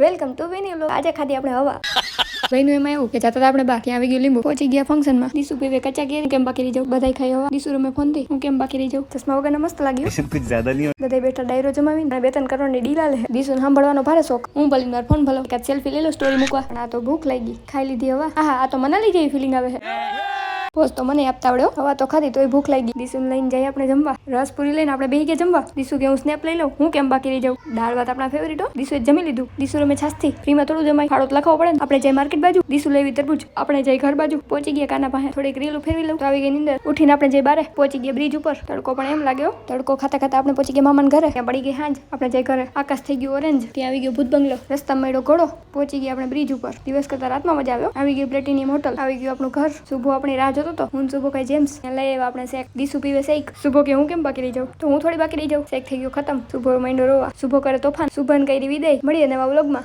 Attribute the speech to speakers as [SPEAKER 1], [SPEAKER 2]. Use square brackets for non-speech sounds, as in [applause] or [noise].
[SPEAKER 1] Welcome to venue લોક આજે ખાધી આપણે હવા. [laughs] ભાઈનું એમાં એવું કે જતા આપણે બાકી આવી ગયું લીંબુ. પહોંચી ગયા ફંક્શનમાં. દીસુ પીવે કચા ગયા કેમ બાકી રહી જાવ બધા ખાઈ હવા. દીસુ રમે ફોનથી હું કેમ બાકી રહી જાવ ચશ્મા વગર મસ્ત લાગ્યું.
[SPEAKER 2] કુછ જ્યાદા નહીં
[SPEAKER 1] બધા બેઠા ડાયરો જમાવીને બે ત્રણ કરોડ ડીલા લે દીસુ સાંભળવાનો ભારે શોખ. હું ભલી માર ફોન ભલો. કે સેલ્ફી લઈ લો સ્ટોરી મૂકવા. પણ આ તો ભૂખ લાગી. ખાઈ લીધી હવા. હા આ તો મને લઈ જેવી ફિલિંગ આવે છે. પોસ તો મને આપતા આવડ્યો હવા તો ખાધી, તોય ભૂખ લાગી. દીસુ લઈને જઈએ આપણે જમવા. રસ પૂરી લઈને આપણે બેહી ગયા જમવા. દીસુ કે હું સ્નેપ લઈ લઉં? હું કેમ બાકી રહી જાઉં? દાળ ભાત આપણા ફેવરિટ હો. દીસુએ જમી લીધું. દીસુ રમે છાસથી. ફ્રીમાં થોડું જમાય. તો લખાવો પડે ને. આપણે જઈ માર્કેટ બાજુ. દીસુ લેવી તરબૂજ આપણે જઈ ઘર બાજુ. પહોંચી ગયા કાના પાસે. થોડીક રીલું ફેરવી લઉં. તો આવી ગઈ નીંદર. ઉઠીને આપણે જઈ બારે. પહોંચી ગયા બ્રિજ ઉપર. તડકો પણ એમ લાગ્યો તડકો ખાતા ખાતા આપણે પહોંચી ગયા મામાના ઘરે. ત્યાં પડી ગઈ હાંજ. આપણે જઈ ઘરે. આકાશ થઈ ગયું ઓરેન્જ ત્યાં આવી ગયો ભૂત બંગલો. રસ્તા મળ્યો ઘોડો. પહોંચી ગયા આપણે બ્રિજ ઉપર. દિવસ કરતા રાતમાં મજા આવ્યો. આવી ગયું પ્લેટિનિયમ હોટલ આવી ગયું આપણું ઘર. શુભો આપણી રાહ જોતો હતો હું શુભો કઈ જેમ્સ લઈ આવ્યા. આપણે શેક દીસુ પીવે શેક. શુભો કે હું કેમ બાકી રહી જાઉં? તો હું થોડી બાકી રહી જાઉં. શેક થઈ ગયો ખતમ. શુભો માંડો રોવા. શુભો કરે તોફાન. શુભન કરી વિદાય મળીએ નવા વ્લોગમાં.